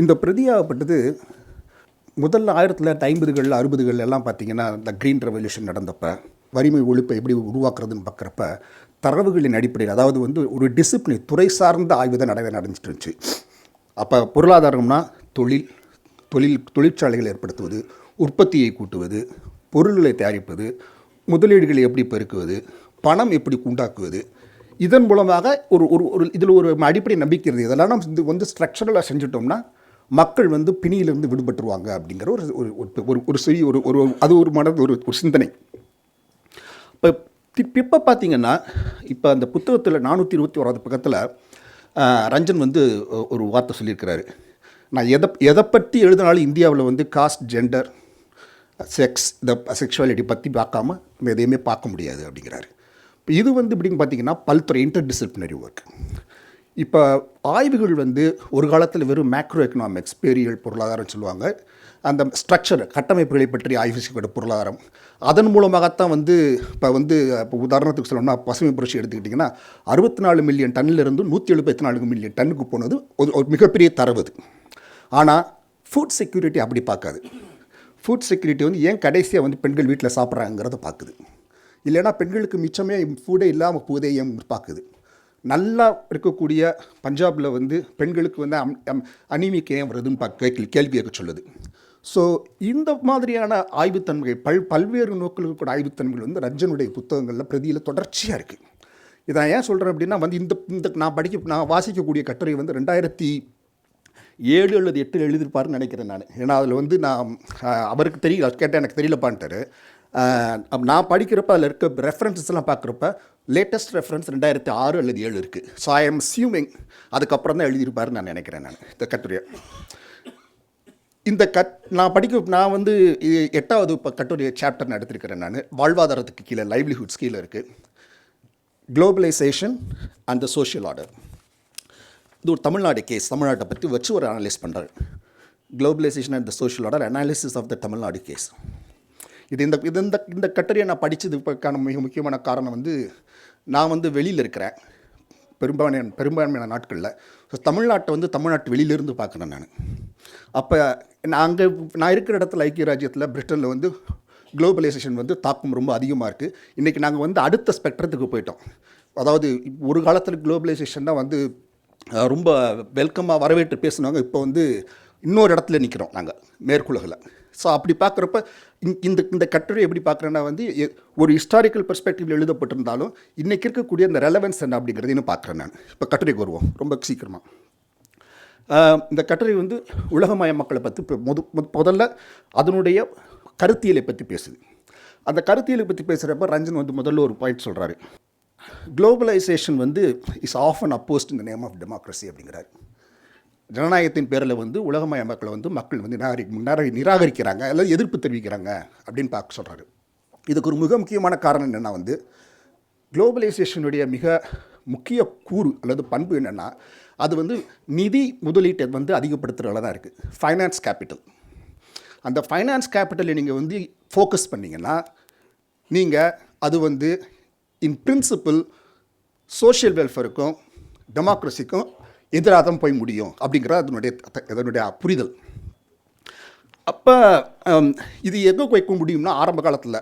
இந்த பிரதியாகப்பட்டது முதல்ல ஆயிரத்தி தொள்ளாயிரத்தி ஐம்பதுகளில் அறுபதுகள் எல்லாம் பார்த்தீங்கன்னா இந்த க்ரீன் ரெவல்யூஷன் நடந்தப்போ வறுமை ஒழிப்பை எப்படி உருவாக்குறதுன்னு பார்க்குறப்ப தரவுகளின் அடிப்படையில் அதாவது வந்து ஒரு டிசிப்ளின் துறை சார்ந்த ஆய்வு தான் நடவே நடந்துட்டு இருந்துச்சு. அப்போ பொருளாதாரம்னா தொழில் தொழில் தொழிற்சாலைகள் ஏற்படுத்துவது உற்பத்தியை கூட்டுவது பொருள்களை தயாரிப்பது முதலீடுகளை எப்படி பெருக்குவது பணம் எப்படி உண்டாக்குவது இதன் மூலமாக ஒரு ஒரு ஒரு இதில் ஒரு அடிப்படை நம்பிக்கை இருந்தது. இதெல்லாம் நம்ம வந்து ஸ்ட்ரக்சரலாக செஞ்சுட்டோம்னா மக்கள் வந்து பிணியிலிருந்து விடுபட்டுருவாங்க அப்படிங்கிற ஒரு ஒரு ஒரு- ஒரு ஒரு சிறிய ஒரு ஒரு அது ஒரு மனது ஒரு ஒரு சிந்தனை. இப்போ இப்போ பார்த்தீங்கன்னா இப்போ அந்த புத்தகத்தில் நானூற்றி இருபத்தி ஓராவது பக்கத்தில் ரஞ்சன் வந்து ஒரு வார்த்தை சொல்லியிருக்கிறாரு. நான் எதை எதை பற்றி எழுதினாலும் இந்தியாவில் வந்து காஸ்ட் ஜெண்டர் செக்ஸ் இந்த செக்ஷுவாலிட்டி பற்றி பார்க்காம எதையுமே பார்க்க முடியாது அப்படிங்கிறாரு. இப்போ இது வந்து இப்படின்னு பார்த்தீங்கன்னா பல்துறை இன்டர் டிசிப்ளினரி ஒர்க். இப்போ ஆய்வுகள் வந்து ஒரு காலத்தில் வெறும் மேக்ரோ எக்கனாமிக்ஸ் பேரியல் பொருளாதாரம் சொல்லுவாங்க. அந்த ஸ்ட்ரக்சர் கட்டமைப்புகளை பற்றி ஆய்வு செய்யப்பட்ட பொருளாதாரம். அதன் மூலமாகத்தான் வந்து இப்போ வந்து இப்போ உதாரணத்துக்கு சொல்லணும்னா பசுமை புரட்சி எடுத்துக்கிட்டிங்கன்னா அறுபத்தி நாலு மில்லியன் டன்னிலிருந்து நூற்றி எழுபத்தி நாலு மில்லியன் டன்னுக்கு போனது ஒரு ஒரு மிகப்பெரிய தரவு அது. ஆனால் ஃபுட் செக்யூரிட்டி அப்படி பார்க்காது. ஃபுட் செக்யூரிட்டி வந்து ஏன் கடைசியாக வந்து பெண்கள் வீட்டில் சாப்பிட்றாங்கிறத பார்க்குது. இல்லைன்னா பெண்களுக்கு மிச்சமே ஃபுட்டே இல்லாமல் போதே ஏன் பார்க்குது. நல்லா இருக்கக்கூடிய பஞ்சாபில் வந்து பெண்களுக்கு வந்து அம் அம் ஏன் வருதுன்னு பார்க்க கேள்வி கேட்க சொல்லுது. ஸோ இந்த மாதிரியான ஆய்வுத்தன்மைகள் பல் பல்வேறு நோக்கில் கூட ஆய்வுத்தன்மைகள் வந்து ரஞ்சனுடைய புத்தகங்களில் பிரதியில் தொடர்ச்சியாக இருக்குது இதை ஏன் சொல்கிறேன் அப்படின்னா வந்து இந்த இந்த நான் படிக்க நான் வாசிக்கக்கூடிய கட்டுரை வந்து ரெண்டாயிரத்தி ஏழு அல்லது எட்டில் எழுதியிருப்பாருன்னு நினைக்கிறேன் நான். ஏன்னா அதில் வந்து நான் அவருக்கு தெரியல கேட்டால் எனக்கு தெரியலப்பான்ட்டார் நான் படிக்கிறப்ப அதில் இருக்க ரெஃபரன்சஸ்லாம் பார்க்குறப்ப லேட்டஸ்ட் ரெஃபரன்ஸ் ரெண்டாயிரத்தி ஆறு அல்லது ஏழு இருக்குது ஸோ ஐ எம் அசியூமிங் அதுக்கப்புறம் தான் எழுதியிருப்பாருன்னு நான் நினைக்கிறேன் நான். இந்த கட்டுரையை இந்த கட் நான் படிக்க நான் வந்து எட்டாவது இப்போ கட்டுரை சாப்டர் நடத்திருக்கிறேன் எடுத்திருக்கிறேன் நான். வாழ்வாதாரத்துக்கு கீழே லைவ்லிஹுட்ஸ் கீழே இருக்குது globalisation and the social order இது ஒரு தமிழ்நாடு கேஸ் தமிழ்நாட்டை பற்றி வச்சு ஒரு அனலைஸ் பண்ணுறாரு globalisation and the social order analysis of the Tamil Nadu case இது இந்த இது இந்த இந்த கட்டுரையை நான் படித்தது மிக முக்கியமான காரணம் வந்து நான் வந்து வெளியில் இருக்கிறேன். பெரும்பான்மையான பெரும்பான்மையான நாட்களில். ஸோ தமிழ்நாட்டை வந்து தமிழ்நாட்டு வெளியிலேருந்து பார்க்குறேன் நான். அப்போ நான் அங்கே நான் இருக்கிற இடத்துல ஐக்கிய ராஜ்யத்தில் பிரிட்டனில் வந்து குளோபலைசேஷன் வந்து தாக்கம் ரொம்ப அதிகமாக இருக்குது இன்றைக்கி நாங்கள் வந்து அடுத்த ஸ்பெக்ட்ரத்துக்கு போயிட்டோம். அதாவது ஒரு காலத்தில் குளோபலைசேஷன் தான் வந்து ரொம்ப வெல்கமாக வரவேற்று பேசினாங்க இப்போ வந்து இன்னொரு இடத்துல நிற்கிறோம் நாங்கள் மேற்குலகில். ஸோ அப்படி பார்க்குறப்ப இந்த இந்த கட்டுரை எப்படி பார்க்குறேன்னா வந்து எ- ஒரு ஹிஸ்டாரிக்கல் பெர்ஸ்பெக்டிவ் எழுதப்பட்டிருந்தாலும் இன்றைக்கி இருக்கக்கூடிய அந்த ரெலவென்ஸ் என்ன அப்படிங்கிறது இன்னும் பார்க்குறேன் நான். இப்போ கட்டுரைக்கு வருவோம் ரொம்ப சீக்கிரமாக இந்த கட்டுரை வந்து உலகமய மக்களை பற்றி இப்போ முது முதல்ல அதனுடைய கருத்தியலை பற்றி பேசுது. அந்த கருத்தியலை பற்றி பேசுகிறப்ப ரஞ்சன் வந்து முதல்ல ஒரு பாயிண்ட் சொல்கிறாரு குளோபலைசேஷன் வந்து இஸ் ஆஃப் அண்ட் அப்போஸ்ட் இந்த நேம் ஆஃப் டெமோக்ரஸி அப்படிங்கிறாரு. ஜனநாயகத்தின் பேரில் வந்து உலகமய மக்களை வந்து மக்கள் வந்து நிராகரி நிராகரி நிராகரிக்கிறாங்க அல்லது எதிர்ப்பு தெரிவிக்கிறாங்க அப்படின்னு பார்க்க சொல்கிறாரு இதுக்கு ஒரு மிக முக்கியமான காரணம் என்னென்னா வந்து குளோபலைசேஷனுடைய மிக முக்கிய கூறு அல்லது பண்பு என்னென்னா அது வந்து நிதி முதலீட்டை வந்து அதிகப்படுத்துகிறதுல தான் இருக்குது ஃபைனான்ஸ் கேபிட்டல் அந்த ஃபைனான்ஸ் கேபிட்டலை நீங்கள் வந்து ஃபோக்கஸ் பண்ணிங்கன்னா நீங்கள் அது வந்து இன் பிரின்சிபிள் சோஷியல் வெல்ஃபேருக்கும் டெமோக்ரஸிக்கும் எதிராக தான் போய் முடியும் அப்படிங்கிற அதனுடைய அதனுடைய புரிதல். அப்போ இது எங்கே வைக்க முடியும்னா ஆரம்ப காலத்தில்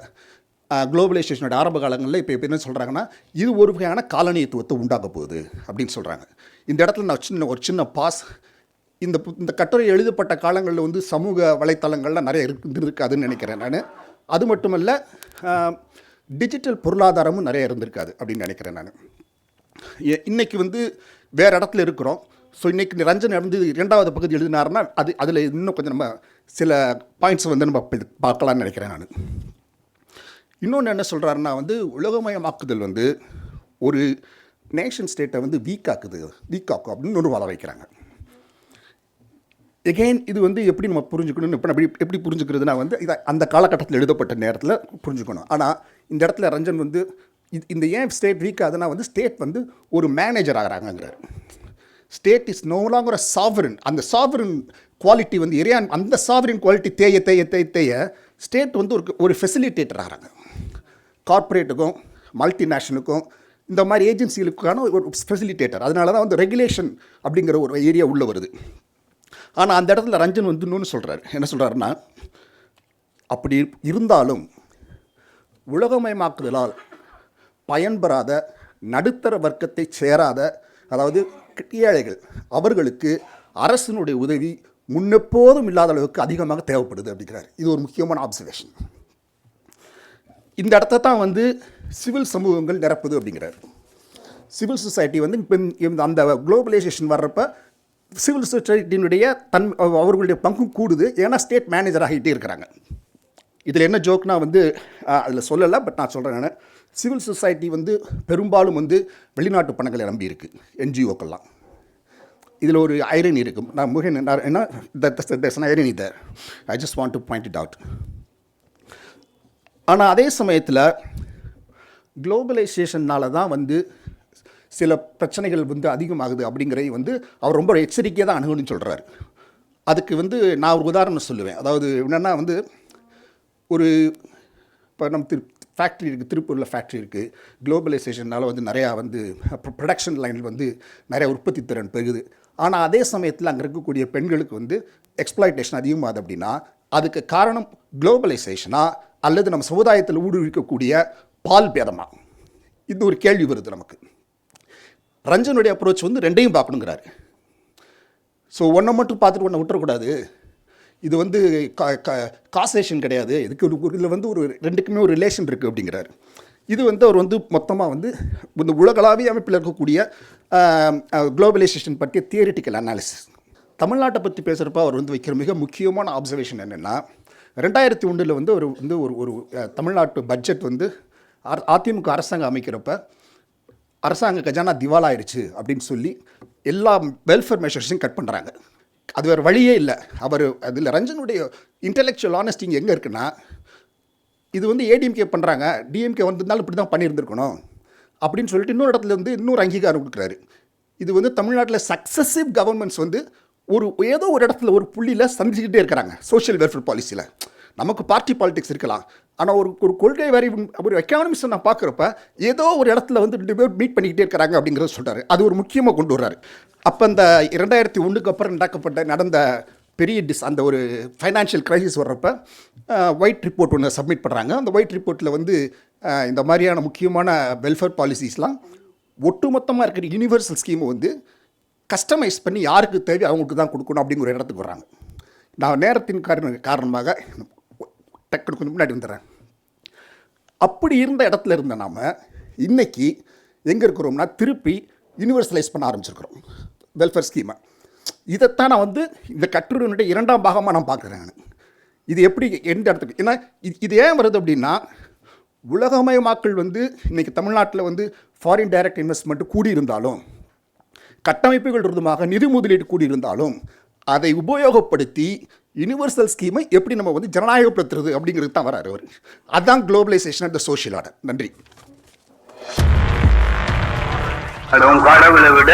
குளோபலைசேஷனோட ஆரம்ப காலங்களில் இப்போ இப்போ என்ன சொல்கிறாங்கன்னா இது ஒரு வகையான காலனியத்துவத்தை உண்டாக போகுது அப்படின்னு சொல்கிறாங்க இந்த இடத்துல நான் சின்ன ஒரு சின்ன பாஸ் இந்த இந்த கட்டுரை எழுதப்பட்ட காலங்களில் வந்து சமூக வலைத்தளங்கள்லாம் நிறைய இருந்திருக்காதுன்னு நினைக்கிறேன் நான். அது மட்டுமல்ல டிஜிட்டல் பொருளாதாரமும் நிறைய இருந்திருக்காது அப்படின்னு நினைக்கிறேன் நான். எ- வந்து வேறு இடத்துல இருக்கிறோம். ஸோ இன்றைக்கி ரஞ்சன் வந்து இரண்டாவது பகுதி எழுதினாருன்னா அது அதில் இன்னும் கொஞ்சம் நம்ம சில பாயிண்ட்ஸ் வந்து நம்ம பார்க்கலான்னு நினைக்கிறேன் நான். இன்னொன்று என்ன சொல்கிறாருன்னா வந்து உலகமயமாக்குதல் வந்து ஒரு நேஷன் ஸ்டேட்டை வந்து வீக்காக்குது வீக் ஆக்கும் அப்படின்னு ஒரு வள வைக்கிறாங்க. எகெயின் இது வந்து எப்படி நம்ம புரிஞ்சுக்கணும்னு இப்போ எப்படி எப்படி புரிஞ்சுக்கிறதுனா வந்து இதை அந்த காலகட்டத்தில் எழுதப்பட்ட நேரத்தில் புரிஞ்சுக்கணும். ஆனால் இந்த இடத்துல ரஞ்சன் வந்து இது இந்த ஏன் ஸ்டேட் வீக் ஆகுதுன்னா வந்து ஸ்டேட் வந்து ஒரு manager ஆகிறாங்கங்கிறார். State is no longer sovereign அந்த சாவரன் குவாலிட்டி வந்து இறையான் அந்த சாவரின் குவாலிட்டி தேய தேய தேய தேய ஸ்டேட் வந்து ஒரு ஒரு ஃபெசிலிட்டேட்டர் ஆகிறாங்க. கார்ப்பரேட்டுக்கும் மல்டிநேஷனுக்கும் இந்த மாதிரி ஏஜென்சிகளுக்கான ஒரு ஃபெசிலிட்டேட்டர் அதனால தான் வந்து ரெகுலேஷன் அப்படிங்கிற ஒரு ஏரியா உள்ளே வருது. ஆனால் அந்த இடத்துல ரஞ்சன் வந்து இன்னொன்று சொல்கிறார் என்ன சொல்கிறாருன்னா அப்படி இருந்தாலும் உலகமயமாக்குதலால் பயன்பெறாத நடுத்தர வர்க்கத்தை சேராத அதாவது ஏழைகள் அவர்களுக்கு அரசினுடைய உதவி முன்னெப்போதும் இல்லாத அளவுக்கு அதிகமாக தேவைப்படுது அப்படிங்கிறார். இது ஒரு முக்கியமான ஆப்சர்வேஷன் இந்த இடத்த தான் வந்து சிவில் சமூகங்கள் நிரப்புது அப்படிங்கிறார். சிவில் சொசைட்டி வந்து இப்போ அந்த குளோபலைசேஷன் வர்றப்ப சிவில் சொசைட்டியினுடைய தன் அவர்களுடைய பங்கும் கூடுது. ஏன்னா ஸ்டேட் மேனேஜர் ஆகிட்டே இருக்கிறாங்க. இதில் என்ன ஜோக்னா வந்து அதில் சொல்லலை பட் நான் சொல்கிறேன் நான். சிவில் சொசைட்டி வந்து பெரும்பாலும் வந்து வெளிநாட்டு பணங்களை நம்பி இருக்குது என்ஜிஓக்கெல்லாம் இதில் ஒரு ஐரனி இருக்கும். நான் முக என்ன that's irony there I just want to point it out ஆனால் அதே சமயத்தில் குளோபலைசேஷன்னால தான் வந்து சில பிரச்சனைகள் வந்து அதிகமாகுது அப்படிங்கிறதை வந்து அவர் ரொம்ப எச்சரிக்கையாக தான் அணுகணும்னு சொல்கிறாரு அதுக்கு வந்து நான் ஒரு உதாரணம் சொல்லுவேன். அதாவது என்னென்னா வந்து ஒரு இப்போ நம்ம திரு ஃபேக்ட்ரி இருக்குது திருப்பூரில் ஃபேக்ட்ரி இருக்குது குளோபலைசேஷனால் வந்து நிறையா வந்து ப்ரொடக்ஷன் லைனில் வந்து நிறையா உற்பத்தி திறன் பெருகுது ஆனால் அதே சமயத்தில் அங்கே இருக்கக்கூடிய பெண்களுக்கு வந்து எக்ஸ்ப்ளாய்டேஷன் அதிகமாகுது அப்படின்னா அதுக்கு காரணம் குளோபலைசேஷனாக அல்லது நம்ம சமுதாயத்தில் ஊடுருவிக்கக்கூடிய பால் பேதமாக இது ஒரு கேள்வி வருது நமக்கு. ரஞ்சனுடைய அப்ரோச் வந்து ரெண்டையும் பார்க்கணுங்கிறாரு. ஸோ ஒன்றை மட்டும் பார்த்துட்டு ஒன்றை விட்டுறக்கூடாது. இது வந்து காசேஷன் கிடையாது. இதுக்கு ஒரு இதில் வந்து ஒரு ரெண்டுக்குமே ஒரு ரிலேஷன் இருக்குது அப்படிங்கிறாரு. இது வந்து அவர் வந்து மொத்தமாக வந்து இந்த உலகளாவிய அமைப்பில் இருக்கக்கூடிய குளோபலைசேஷன் பற்றிய தியரிட்டிக்கல் அனாலிசிஸ் தமிழ்நாட்டை பற்றி பேசுகிறப்ப அவர் வந்து வைக்கிற மிக முக்கியமான அப்சர்வேஷன் என்னென்னா ரெண்டாயிரத்தி ஒன்றில் வந்து ஒரு வந்து ஒரு ஒரு தமிழ்நாட்டு பட்ஜெட் வந்து அதிமுக அரசாங்கம் அமைக்கிறப்ப அரசாங்க கஜானா திவாலாயிருச்சு அப்படின்னு சொல்லி எல்லா வெல்ஃபேர் மெஷர்ஸையும் கட் பண்ணுறாங்க அது வேறு வழியே இல்லை. அவர் அதில் ரஞ்சனுடைய இன்டெலெக்சுவல் இங்கே எங்கே இருக்குன்னா இது வந்து ஏடிஎம்கே பண்ணுறாங்க டிஎம்கே வந்திருந்தாலும் இப்படி தான் பண்ணியிருந்திருக்கணும். அப்படின்னு சொல்லிட்டு இன்னொரு இடத்துல வந்து இன்னொரு அங்கீகாரம் கொடுக்குறாரு. இது வந்து தமிழ்நாட்டில் சக்ஸஸிவ் கவர்மெண்ட்ஸ் வந்து ஒரு ஏதோ ஒரு இடத்துல ஒரு புள்ளியில் சந்திச்சுக்கிட்டே இருக்கிறாங்க சோஷியல் வெல்ஃபேர் பாலிசியில் நமக்கு பார்ட்டி பாலிடிக்ஸ் இருக்கலாம். ஆனால் ஒரு ஒரு கொள்கை வரி ஒரு எக்கானமிஸ்ட் நான் பார்க்குறப்ப ஏதோ ஒரு இடத்துல வந்து ரெண்டு பேர் மீட் பண்ணிக்கிட்டே இருக்கிறாங்க அப்படிங்கிறத சொல்கிறாரு அது ஒரு முக்கியமாக கொண்டு வர்றாரு. அப்போ அந்த இரண்டாயிரத்தி ஒன்றுக்கு அப்புறம் நடக்கப்பட்ட நடந்த பெரிய டிஸ் அந்த ஒரு ஃபைனான்ஷியல் க்ரைசிஸ் வர்றப்ப ஒயிட் ரிப்போர்ட் ஒன்று சப்மிட் பண்ணுறாங்க அந்த ஒயிட் ரிப்போர்ட்டில் வந்து இந்த மாதிரியான முக்கியமான வெல்ஃபேர் பாலிசிஸ்லாம் ஒட்டுமொத்தமாக இருக்கிற யூனிவர்சல் ஸ்கீமை வந்து கஸ்டமைஸ் பண்ணி யாருக்கு தேவை அவங்களுக்கு தான் கொடுக்கணும் அப்படிங்கிற ஒரு இடத்துக்கு வர்றாங்க. நான் நேரத்தின் காரண காரணமாக டக்குனு கொஞ்சம் முன்னாடி வந்துடுறேன். அப்படி இருந்த இடத்துல இருந்த நாம் இன்றைக்கி எங்கே இருக்கிறோம்னா திருப்பி யூனிவர்சலைஸ் பண்ண ஆரம்பிச்சிருக்கிறோம். வெல்ஃபேர் ஸ்கீமை இதைத்தான் நான் வந்து இந்த கட்டுரையினுடைய இரண்டாம் பாகமாக நான் பார்க்குறேன் நான். இது எப்படி எந்த இடத்துக்கு? ஏன்னா இது- இது ஏன் வருது அப்படின்னா உலகமயமாக்கல் வந்து இன்றைக்கி தமிழ்நாட்டில் வந்து ஃபாரின் டைரக்ட் இன்வெஸ்ட்மெண்ட் கூடியிருந்தாலும் கட்டமைப்புகள் இருந்துமாக நிதி முதலீடு கூடியிருந்தாலும் அதை உபயோகப்படுத்தி யுனிவர்சல் ஸ்கீமை எப்படி நம்ம வந்து ஜனநாயகப்படுத்துறது அப்படிங்கிறது தான் வராரு அவர். அதுதான் குளோபலைசேஷன் அண்ட் சோஷியல் ஆர்டர் நன்றி. உன் கடவுளை விட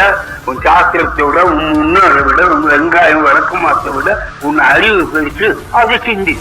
உன் சாஸ்திரத்தை விட உன் முன்னோரை விட உன் வெங்காயம் வழக்கமாத்தை விட உன் அறிவு பெருசு அதை சிந்தி